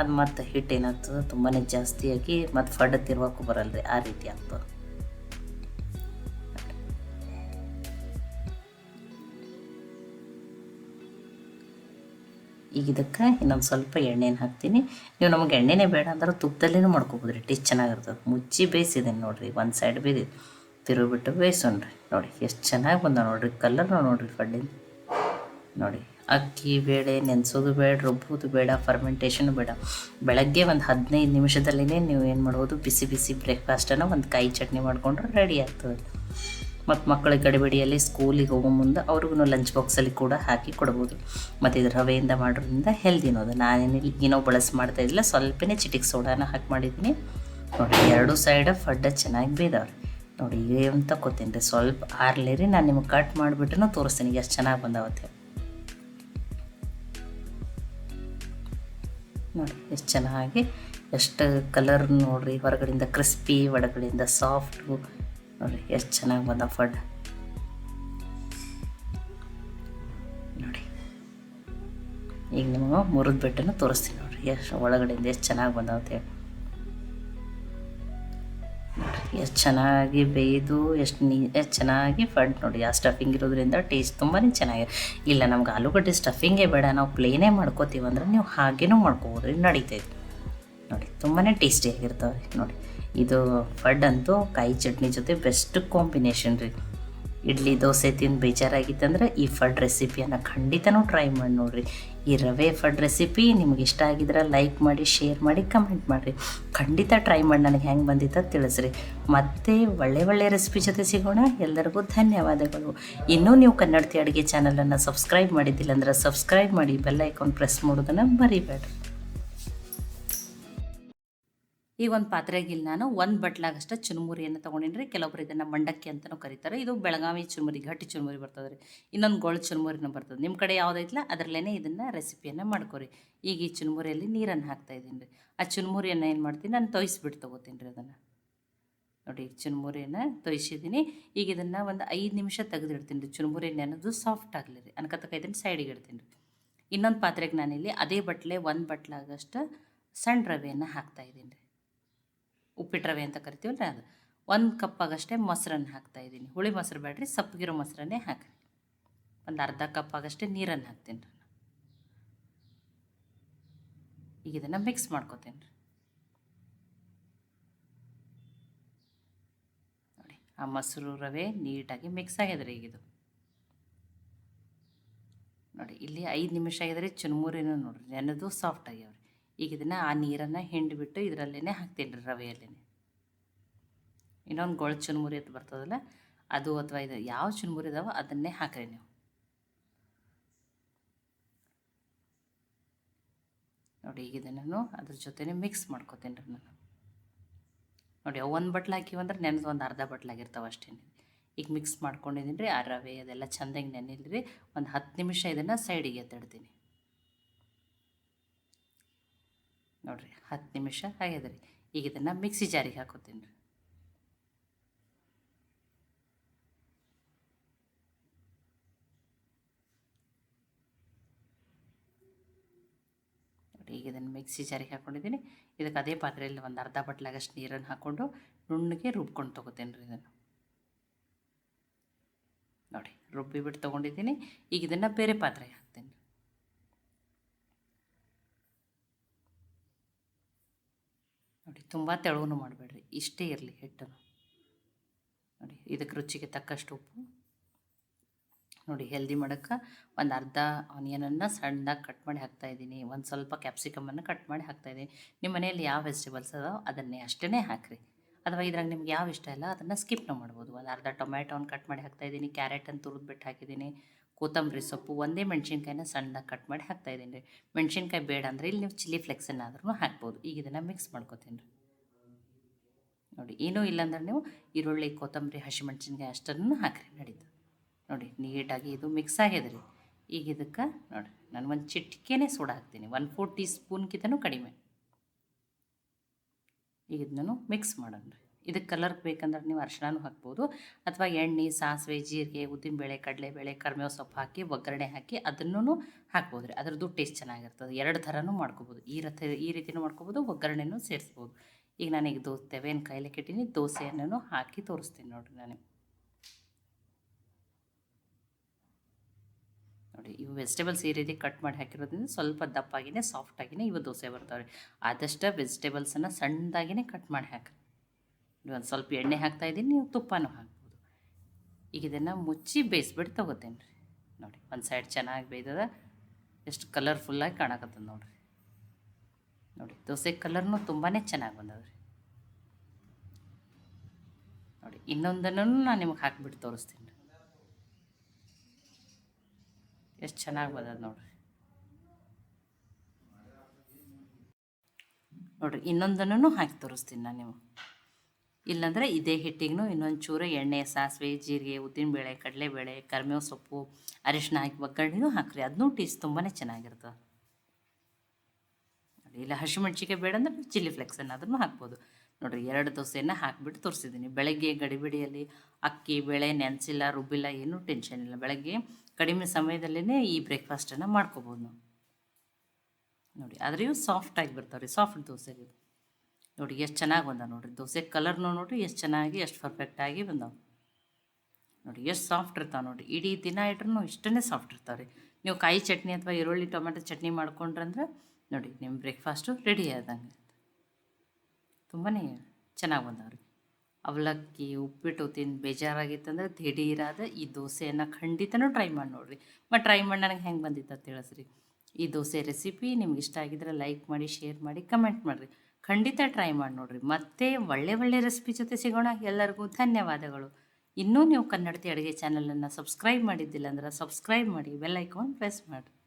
ಅದು ಮತ್ತು ಹಿಟ್ಟು ಏನಾಗ್ತದೆ? ತುಂಬಾ ಜಾಸ್ತಿಯಾಗಿ ಮತ್ತು ಫಡ್ ತಿರ್ವಕ್ಕೂ ಬರಲ್ರಿ ಆ ರೀತಿ ಆಗ್ತದೆ. ಈಗ ಇದಕ್ಕೆ ಇನ್ನೊಂದು ಸ್ವಲ್ಪ ಎಣ್ಣೆನ ಹಾಕ್ತೀನಿ. ನೀವು ನಮಗೆ ಎಣ್ಣೆನೇ ಬೇಡ ಅಂದ್ರೆ ತುಪ್ಪದಲ್ಲೇ ಮಾಡ್ಕೊಬೋದು ರೀ ಟೇಸ್ಟ್ ಚೆನ್ನಾಗಿರ್ತದೆ. ಮುಚ್ಚಿ ಬೇಯಿಸಿದ್ದೀನಿ ನೋಡಿರಿ. ಒಂದು ಸೈಡ್ ಬೇಯ್ದಿದ್ದು ತಿರುಗಿಬಿಟ್ಟು ಬೇಯಿಸೋಣ್ರಿ. ನೋಡಿ, ಎಷ್ಟು ಚೆನ್ನಾಗಿ ಬಂದ ನೋಡಿರಿ. ಕಲರ್ ನೋಡಿರಿ ಫಡ್ಡಿನ ನೋಡಿ. ಅಕ್ಕಿ ಬೇಳೆ ನೆನೆಸೋದು ಬೇಡ, ರುಬ್ಬೋದು ಬೇಡ ಫರ್ಮೆಂಟೇಷನು ಬೇಡ. ಬೆಳಗ್ಗೆ ಒಂದು ಹದಿನೈದು ನಿಮಿಷದಲ್ಲಿನೇ ನೀವು ಏನು ಮಾಡ್ಬೋದು? ಬಿಸಿ ಬಿಸಿ ಬ್ರೇಕ್ಫಾಸ್ಟನ್ನು ಒಂದು ಕಾಯಿ ಚಟ್ನಿ ಮಾಡಿಕೊಂಡ್ರೆ ರೆಡಿ ಆಗ್ತದೆ. ಮತ್ತು ಮಕ್ಕಳ ಗಡಿಬಿಡಿಯಲ್ಲಿ ಸ್ಕೂಲಿಗೆ ಹೋಗೋ ಮುಂದೆ ಅವ್ರಿಗೂ ಲಂಚ್ ಬಾಕ್ಸಲ್ಲಿ ಕೂಡ ಹಾಕಿ ಕೊಡ್ಬೋದು. ಮತ್ತು ಇದು ರವೆಯಿಂದ ಮಾಡೋದ್ರಿಂದ ಹೆಲ್ದಿನೋದು ನಾನೇನು ಏನೋ ಬಳಸಿ ಮಾಡ್ತಾ ಇದ್ದಿಲ್ಲ, ಸ್ವಲ್ಪನೇ ಚಿಟಿಕ್ ಸೋಡಾನ ಹಾಕಿ ಮಾಡಿದ್ದೀನಿ ನೋಡಿ, ಎರಡು ಸೈಡ ಫಡ್ಡ ಚೆನ್ನಾಗಿ ಬೇಯ್ದವ್ರಿ. ನೋಡಿ ಏನು ತಗೋತೀನಿ ರೀ ಸ್ವಲ್ಪ ಆರ್ಲೇರಿ ನಾನು ನಿಮಗೆ ಕಟ್ ಮಾಡಿಬಿಟ್ಟು ತೋರಿಸ್ತೀನಿ, ಎಷ್ಟು ಚೆನ್ನಾಗಿ ಬಂದಾವತ್ತೆ. ನೋಡಿ, ಎಷ್ಟು ಚೆನ್ನಾಗಿ, ಎಷ್ಟು ಕಲರ್ ನೋಡಿರಿ, ಹೊರಗಡೆಯಿಂದ ಕ್ರಿಸ್ಪಿ ಒಳಗಡೆಯಿಂದ ಸಾಫ್ಟು ನೋಡಿ, ಎಷ್ಟು ಚೆನ್ನಾಗಿ ಬಂದ ಫಡ್ ನೋಡಿ, ಈಗ ನಿಮಗೆ ಮುರಿದ ಬೆಟ್ಟನ ತೋರಿಸ್ತೀನಿ ನೋಡ್ರಿ, ಎಷ್ಟು ಒಳಗಡೆಯಿಂದ ಎಷ್ಟು ಚೆನ್ನಾಗಿ ಬಂದಾವತ್ತೆ ಎಷ್ಟು ಚೆನ್ನಾಗಿ ಬೇಯ್ದು, ಎಷ್ಟು ನೀ, ಎಷ್ಟು ಚೆನ್ನಾಗಿ ಫಡ್ ನೋಡಿ. ಆ ಸ್ಟಫಿಂಗ್ ಇರೋದ್ರಿಂದ ಟೇಸ್ಟ್ ತುಂಬಾ ಚೆನ್ನಾಗಿದೆ ಇಲ್ಲ, ನಮ್ಗೆ ಆಲೂಗಡ್ಡೆ ಸ್ಟಫಿಂಗೇ ಬೇಡ. ನಾವು ಪ್ಲೇನೇ ಮಾಡ್ಕೋತೀವಿ ಅಂದ್ರೆ ನೀವು ಹಾಗೇನೂ ಮಾಡ್ಕೋಬೋದು. ನಡೀತೈತೆ ನೋಡಿ ತುಂಬಾ ಟೇಸ್ಟಿಯಾಗಿರ್ತವೆ ನೋಡಿ, ಇದು ಫಡ್ ಅಂತೂ ಕಾಯಿ ಚಟ್ನಿ ಜೊತೆ ಬೆಸ್ಟ್ ಕಾಂಬಿನೇಷನ್ ರೀ. ಇಡ್ಲಿ, ದೋಸೆ ತಿಂದು ಬೇಜಾರಾಗಿತ್ತಂದ್ರೆ ಈ ಫಡ್ ರೆಸಿಪಿಯನ್ನು ಖಂಡಿತನೂ ಟ್ರೈ ಮಾಡಿ ನೋಡಿರಿ. ಈ ರವೆ ಫಡ್ ರೆಸಿಪಿ ನಿಮ್ಗೆ ಇಷ್ಟ ಆಗಿದ್ರೆ ಲೈಕ್ ಮಾಡಿ ಶೇರ್ ಮಾಡಿ ಕಮೆಂಟ್ ಮಾಡಿರಿ. ಖಂಡಿತ ಟ್ರೈ ಮಾಡಿ ನನಗೆ ಹೆಂಗೆ ಬಂದಿತ್ತು ತಿಳಿಸ್ರಿ. ಮತ್ತೆ ಒಳ್ಳೆ ಒಳ್ಳೆ ರೆಸಿಪಿ ಜೊತೆ ಸಿಗೋಣ. ಎಲ್ಲರಿಗೂ ಧನ್ಯವಾದಗಳು. ಇನ್ನೂ ನೀವು ಕನ್ನಡತಿ ಅಡುಗೆ ಚಾನಲನ್ನು ಸಬ್ಸ್ಕ್ರೈಬ್ ಮಾಡಿದ್ದಿಲ್ಲ ಅಂದ್ರೆ ಸಬ್ಸ್ಕ್ರೈಬ್ ಮಾಡಿ ಬೆಲ್ ಐಕಾನ್ ಪ್ರೆಸ್ ಮಾಡೋದನ್ನು ಮರಿಬೇಡ್ರಿ. ಈಗ ಒಂದು ಪಾತ್ರೆಗೆ ಇಲ್ಲಿ ನಾನು ಒಂದು ಬಟ್ಲಾಗಷ್ಟು ಚುರುಮುರಿಯನ್ನು ತೊಗೊಂಡಿನಿ ಕೆಲವೊಬ್ರು ಇದನ್ನು ಮಂಡಕ್ಕಿ ಅಂತಲೂ ಕರೀತಾರೆ. ಇದು ಬೆಳಗಾವಿ ಚುರುಮುರಿ ಘಟ್ಟಿ ಚುರುಮುರಿ ಬರ್ತದೆ ರೀ ಇನ್ನೊಂದು ಗೋಳು ಚುರುಮುರಿನೂ ಬರ್ತದೆ. ನಿಮ್ಮ ಕಡೆ ಯಾವುದೈತಲ್ಲ ಅದರಲ್ಲೇ ಇದನ್ನು ರೆಸಿಪಿಯನ್ನು ಮಾಡ್ಕೊರಿ. ಈಗ ಈ ಚುರುಮುರಿಯಲ್ಲಿ ನೀರನ್ನು ಹಾಕ್ತಾ ಇದ್ದೀನಿ ರೀ. ಆ ಚುರುಮುರಿಯನ್ನು ಏನು ಮಾಡ್ತೀನಿ? ನಾನು ತೊಯಿಸ್ಬಿಟ್ಟು ತೊಗೋತೀನಿ ರೀ ಅದನ್ನು. ನೋಡಿ ಈಗ ಚುರುಮುರಿಯನ್ನು ತೊಯ್ಸಿದ್ದೀನಿ. ಈಗ ಇದನ್ನು ಒಂದು ಐದು ನಿಮಿಷ ತೆಗೆದಿಡ್ತೀನಿ ರೀ. ಚುರುಮುರಿ ನೆನೆದು ಸಾಫ್ಟ್ ಆಗಲಿ ರೀ. ಅನ್ಕತಕ್ಕ ಇದನ್ನು ಸೈಡಿಗೆ ಇಡ್ತೀನಿ ರೀ. ಇನ್ನೊಂದು ಪಾತ್ರೆಗೆ ನಾನಿಲ್ಲಿ ಅದೇ ಬಟ್ಲೆ ಒಂದು ಬಟ್ಲಾಗಷ್ಟು ಸಣ್ಣ ರವೆಯನ್ನು ಹಾಕ್ತಾ ಇದ್ದೀನಿ ರೀ. ಉಪ್ಪಿಟ್ಟು ರವೆ ಅಂತ ಕರಿತೀವಲ್ಲ ಅದು. ಒಂದು ಕಪ್ಪಾಗಷ್ಟೇ ಮೊಸರನ್ನು ಹಾಕ್ತಾ ಇದ್ದೀನಿ. ಹುಳಿ ಮೊಸರು ಬೇಡ್ರಿ, ಸಪ್ಪಗಿರೋ ಮೊಸರನ್ನೇ ಹಾಕಿರಿ. ಒಂದು ಅರ್ಧ ಕಪ್ಪಾಗಷ್ಟೇ ನೀರನ್ನು ಹಾಕ್ತೀನಿ ರೀ ಈಗ ಇದನ್ನು ಮಿಕ್ಸ್ ಮಾಡ್ಕೊತೀನಿ ರೀ. ನೋಡಿ, ಆ ಮೊಸರು ರವೆ ನೀಟಾಗಿ ಮಿಕ್ಸ್ ಆಗಿದೆ ರೀ ಈಗಿದು ನೋಡಿ, ಇಲ್ಲಿ ಐದು ನಿಮಿಷ ಆಗಿದ್ರೆ ಚುನ್ಮುರಿನೂ ನೋಡಿರಿ, ನೆನೆದು ಸಾಫ್ಟ್ ಆಗ್ಯಾವ್ರಿ ಈಗ ಇದನ್ನು ಆ ನೀರನ್ನು ಹಿಂಡಿಬಿಟ್ಟು ಇದರಲ್ಲೇ ಹಾಕ್ತೀನಿ ರೀ ರವೆಯಲ್ಲೇ ಇನ್ನೊಂದು ಗೊಳ ಚುನ್ಮುರಿ ಅಂತ ಬರ್ತದಲ್ಲ, ಅದು ಅಥವಾ ಇದು ಯಾವ ಚುನ್ಮುರಿ ಇದಾವೋ ಅದನ್ನೇ ಹಾಕ್ರಿ ನೀವು. ನೋಡಿ ಈಗ ಇದನ್ನು ಅದ್ರ ಜೊತೆನೇ ಮಿಕ್ಸ್ ಮಾಡ್ಕೋತೀನಿ ರೀ ನಾನು. ನೋಡಿ ಒಂದು ಬಟ್ಲು ಹಾಕಿವಂದ್ರೆ ನೆನೆದು ಒಂದು ಅರ್ಧ ಬಟ್ಲಾಗಿರ್ತಾವೆ ಅಷ್ಟೇ ಈಗ ಮಿಕ್ಸ್ ಮಾಡ್ಕೊಂಡಿದ್ದೀನಿ ರೀ, ಆ ರವೆ ಅದೆಲ್ಲ ಚೆಂದಾಗಿ ನೆನಿಲ್ರಿ ಒಂದು ಹತ್ತು ನಿಮಿಷ ಇದನ್ನು ಸೈಡಿಗೆ ಎತ್ತಿಡ್ತೀನಿ. ನೋಡಿರಿ, ಹತ್ತು ನಿಮಿಷ ಆಗ್ಯದ ರೀ ಈಗ ಇದನ್ನು ಮಿಕ್ಸಿ ಜಾರಿಗೆ ಹಾಕೋತೀನಿ ರೀ. ನೋಡಿ ಈಗ ಇದನ್ನು ಮಿಕ್ಸಿ ಜಾರಿಗೆ ಹಾಕ್ಕೊಂಡಿದ್ದೀನಿ ಇದಕ್ಕೆ ಅದೇ ಪಾತ್ರೆಯಲ್ಲಿ ಒಂದು ಅರ್ಧ ಬಟ್ಲಾಗಷ್ಟು ನೀರನ್ನು ಹಾಕ್ಕೊಂಡು ನುಣ್ಣಗೆ ರುಬ್ಕೊಂಡು ತೊಗೋತೀನಿ ರೀ ಇದನ್ನು. ನೋಡಿ ರುಬ್ಬಿಬಿಟ್ಟು ತೊಗೊಂಡಿದ್ದೀನಿ. ಈಗ ಇದನ್ನು ಬೇರೆ ಪಾತ್ರೆಗೆ ಹಾಕ್ತೀನಿ ನೋಡಿ ತುಂಬ ತೆಳುವೂ ಮಾಡಬೇಡ್ರಿ. ಇಷ್ಟೇ ಇರಲಿ ಹಿಟ್ಟನ್ನು ನೋಡಿ, ಇದಕ್ಕೆ ರುಚಿಗೆ ತಕ್ಕಷ್ಟು ಉಪ್ಪು. ನೋಡಿ ಹೆಲ್ದಿ ಮಾಡೋಕ್ಕೆ ಒಂದು ಅರ್ಧ ಆನಿಯನನ್ನು ಸಣ್ಣದಾಗಿ ಕಟ್ ಮಾಡಿ ಹಾಕ್ತಾಯಿದ್ದೀನಿ ಒಂದು ಸ್ವಲ್ಪ ಕ್ಯಾಪ್ಸಿಕಮನ್ನು ಕಟ್ ಮಾಡಿ ಹಾಕ್ತಾಯಿದ್ದೀನಿ ನಿಮ್ಮ ಮನೆಯಲ್ಲಿ ಯಾವ ವೆಜಿಟೇಬಲ್ಸ್ ಅದೋ ಅದನ್ನೇ ಅಷ್ಟೇ ಹಾಕಿರಿ. ಅಥವಾ ಇದ್ರಾಗ ನಿಮ್ಗೆ ಯಾವ ಇಷ್ಟ ಇಲ್ಲ, ಅದನ್ನು ಸ್ಕಿಪ್ನ ಮಾಡ್ಬೋದು. ಒಂದು ಅರ್ಧ ಟೊಮ್ಯಾಟೋನ ಕಟ್ ಮಾಡಿ ಹಾಕ್ತಾಯಿದ್ದೀನಿ ಕ್ಯಾರೆಟನ್ನು ತುರಿದ್ಬಿಟ್ಟು ಹಾಕಿದ್ದೀನಿ. ಕೊತ್ತಂಬರಿ ಸೊಪ್ಪು ಒಂದೇ ಮೆಣಸಿನ್ಕಾಯಿನ ಸಣ್ಣದಾಗಿ ಕಟ್ ಮಾಡಿ ಹಾಕ್ತಾಯಿದ್ದೀನಿ ರೀ ಮೆಣಸಿನ್ಕಾಯಿ ಬೇಡ ಅಂದರೆ ಇಲ್ಲಿ ನೀವು ಚಿಲ್ಲಿ ಫ್ಲೆಕ್ಸನ್ನಾದ್ರೂ ಹಾಕ್ಬೋದು. ಈಗ ಇದನ್ನು ಮಿಕ್ಸ್ ಮಾಡ್ಕೊತೀನಿ. ರೀ ನೋಡಿ, ಏನೂ ಇಲ್ಲಾಂದ್ರೆ ನೀವು ಈರುಳ್ಳಿ, ಕೊತ್ತಂಬರಿ ಹಸಿಮೆಣ್ಸಿನ್ಕಾಯಿ ಅಷ್ಟನ್ನು ಹಾಕಿರಿ, ನಡೀತು. ನೋಡಿ, ನೀಟಾಗಿ ಇದು ಮಿಕ್ಸ್ ಆಗ್ಯದ ರೀ ಈಗ ಇದಕ್ಕೆ ನೋಡಿ, ನಾನು ಒಂದು ಚಿಟಿಕೆನೇ ಸೋಡಾ ಹಾಕ್ತೀನಿ ಒನ್ ಫೋರ್ ಟೀ ಸ್ಪೂನ್ಗಿಂತನೂ ಕಡಿಮೆ. ಈಗ ಇದನ್ನು ಮಿಕ್ಸ್ ಮಾಡೋಣ ರೀ. ಇದಕ್ಕೆ ಕಲರ್ ಬೇಕಂದ್ರೆ ನೀವು ಅರ್ಶಿನೂ ಹಾಕ್ಬೋದು. ಅಥವಾ ಎಣ್ಣೆ, ಸಾಸಿವೆ, ಜೀರಿಗೆ, ಉದ್ದಿನಬೇಳೆ, ಕಡಲೆಬೇಳೆ ಕರಿಬೇವು ಸೊಪ್ಪು ಹಾಕಿ, ಒಗ್ಗರಣೆ ಹಾಕಿ ಅದನ್ನು ಹಾಕ್ಬೋದು ರೀ. ಅದ್ರದ್ದು ಟೇಸ್ಟ್ ಚೆನ್ನಾಗಿರ್ತದೆ. ಎರಡು ಥರನೂ ಮಾಡ್ಕೋಬೋದು. ಈ ರೀತಿ ಈ ರೀತಿಯೂ ಮಾಡ್ಕೋಬೋದು, ಒಗ್ಗರಣೆನೂ ಸೇರಿಸ್ಬೋದು. ಈಗ ನಾನೀಗ ದೋ ತೆವೆಯನ್ನು ಕಾಯಿಲೆ ಕೆಟ್ಟಿನಿ. ದೋಸೆಯನ್ನು ಹಾಕಿ ತೋರಿಸ್ತೀನಿ ನೋಡಿರಿ ನಾನು. ನೋಡಿ, ಇವು ವೆಜಿಟೇಬಲ್ಸ್ ಈ ರೀತಿ ಕಟ್ ಮಾಡಿ ಹಾಕಿರೋದ್ರಿಂದ ಸ್ವಲ್ಪ ದಪ್ಪಾಗಿನೇ ಸಾಫ್ಟಾಗಿನೇ ಇವು ದೋಸೆ ಬರ್ತಾವೆ ಆದಷ್ಟು ವೆಜಿಟೇಬಲ್ಸನ್ನು ಸಣ್ಣದಾಗಿನೇ ಕಟ್ ಮಾಡಿ ಹಾಕಿರಿ. ಒಂದು ಸ್ವಲ್ಪ ಎಣ್ಣೆ ಹಾಕ್ತಾಯಿದ್ದೀನಿ ನೀವು ತುಪ್ಪನೂ ಹಾಕ್ಬೋದು. ಈಗ ಇದನ್ನು ಮುಚ್ಚಿ ಬೇಯಿಸ್ಬಿಟ್ಟು ತೊಗೋತೇನೆ ರೀ. ನೋಡಿ, ಒಂದು ಸೈಡ್ ಚೆನ್ನಾಗಿ ಬೇಯ್ದದ, ಎಷ್ಟು ಕಲರ್ಫುಲ್ಲಾಗಿ ಕಾಣಕತ್ತದ ನೋಡಿರಿ. ನೋಡಿ, ದೋಸೆ ಕಲರ್ನು ತುಂಬಾ ಚೆನ್ನಾಗಿ ಬಂದದ್ರಿ. ನೋಡಿ. ಇನ್ನೊಂದನ್ನು ನಾನು ನಿಮಗೆ ಹಾಕಿಬಿಟ್ಟು ತೋರಿಸ್ತೀನಿ. ಎಷ್ಟು ಚೆನ್ನಾಗಿ ಬಂದದ ನೋಡ್ರಿ. ನೋಡಿರಿ ಇನ್ನೊಂದನ್ನು ಹಾಕಿ ತೋರಿಸ್ತೀನಿ ನಾನು ನೀವು ಇಲ್ಲಾಂದರೆ ಇದೇ ಹಿಟ್ಟಿಗೂ ಇನ್ನೊಂದು ಚೂರು ಎಣ್ಣೆ, ಸಾಸಿವೆ, ಜೀರಿಗೆ ಉದ್ದಿನಬೇಳೆ ಕಡಲೆಬೇಳೆ ಕರಿಬೇವು ಸೊಪ್ಪು ಅರಿಶಿನ ಹಾಕಿ ಒಗ್ಗರಣೆನೂ ಹಾಕ್ರಿ. ಅದನ್ನೂ ಟೇಸ್ಟ್ ತುಂಬಾ ಚೆನ್ನಾಗಿರ್ತದೆ ಇಲ್ಲ ಹಸಿಮೆಣ್ಸಿಕಾಯಿ ಬೇಡ ಅಂದ್ರೆ ಚಿಲ್ಲಿ ಫ್ಲೆಕ್ಸನ್ನು ಅದನ್ನು ಹಾಕ್ಬೋದು. ನೋಡಿರಿ ಎರಡು ದೋಸೆಯನ್ನು ಹಾಕಿಬಿಟ್ಟು ತೋರಿಸಿದ್ದೀನಿ. ಬೆಳಗ್ಗೆ ಗಡಿಬಿಡಿಯಲ್ಲಿ ಅಕ್ಕಿ, ಬೇಳೆ, ನೆನೆಸಿಲ್ಲ, ರುಬ್ಬಿಲ್ಲ ಏನೂ ಟೆನ್ಷನ್ ಇಲ್ಲ. ಬೆಳಗ್ಗೆ ಕಡಿಮೆ ಸಮಯದಲ್ಲೇ ಈ ಬ್ರೇಕ್ಫಾಸ್ಟನ್ನು ಮಾಡ್ಕೋಬೋದು ನಾವು. ನೋಡಿ, ಆದರೆ ಇವು ಸಾಫ್ಟಾಗಿ ಬರ್ತಾವೆ ರೀ ಸಾಫ್ಟ್ ದೋಸೆ ಇದು. ನೋಡಿ, ಎಷ್ಟು ಚೆನ್ನಾಗಿ ಬಂದ ನೋಡಿರಿ. ದೋಸೆ ಕಲರ್ನು ನೋಡಿರಿ, ಎಷ್ಟು ಚೆನ್ನಾಗಿ, ಎಷ್ಟು ಪರ್ಫೆಕ್ಟಾಗಿ ಬಂದವು. ನೋಡಿ, ಎಷ್ಟು ಸಾಫ್ಟ್ ಇರ್ತಾವೆ ನೋಡಿ ಇಡೀ ದಿನ ಇಟ್ರೂ ಇಷ್ಟೇ ಸಾಫ್ಟ್ ಇರ್ತಾವೆ ರೀ. ನೀವು ಕಾಯಿ ಚಟ್ನಿ ಅಥವಾ ಈರುಳ್ಳಿ, ಟೊಮೆಟೊ ಚಟ್ನಿ ಮಾಡ್ಕೊಂಡ್ರಂದ್ರೆ ನೋಡಿ ನಿಮ್ಮ ಬ್ರೇಕ್ಫಾಸ್ಟು ರೆಡಿ ಆದಂಗೆ. ತುಂಬಾ ಚೆನ್ನಾಗಿ ಬಂದವ್ರಿ. ಅವಲಕ್ಕಿ, ಉಪ್ಪಿಟ್ಟು ತಿಂದು ಬೇಜಾರಾಗಿತ್ತಂದ್ರೆ ದಿಢೀರಾದ ಈ ದೋಸೆಯನ್ನು ಖಂಡಿತನೂ ಟ್ರೈ ಮಾಡಿ ನೋಡಿರಿ. ಮತ್ತು ಟ್ರೈ ಮಾಡಿ ನನಗೆ ಹೆಂಗೆ ಬಂದಿತ್ತು ಅಂತ ತಿಳಿಸ್ರಿ. ಈ ದೋಸೆ ರೆಸಿಪಿ ನಿಮ್ಗೆ ಇಷ್ಟ ಆಗಿದ್ರೆ ಲೈಕ್ ಮಾಡಿ, ಶೇರ್ ಮಾಡಿ, ಕಮೆಂಟ್ ಮಾಡಿರಿ. ಖಂಡಿತ ಟ್ರೈ ಮಾಡಿ ನೋಡಿರಿ. ಮತ್ತೆ ಒಳ್ಳೆ ಒಳ್ಳೆ ರೆಸಿಪಿ ಜೊತೆ ಸಿಗೋಣ. ಎಲ್ಲರಿಗೂ ಧನ್ಯವಾದಗಳು. ಇನ್ನೂ ನೀವು ಕನ್ನಡತಿ ಅಡುಗೆ ಚಾನಲನ್ನು ಸಬ್ಸ್ಕ್ರೈಬ್ ಮಾಡಿದ್ದಿಲ್ಲ ಅಂದ್ರೆ ಸಬ್ಸ್ಕ್ರೈಬ್ ಮಾಡಿ, ಬೆಲ್ ಐಕಾನ್ ಪ್ರೆಸ್ ಮಾಡಿರಿ.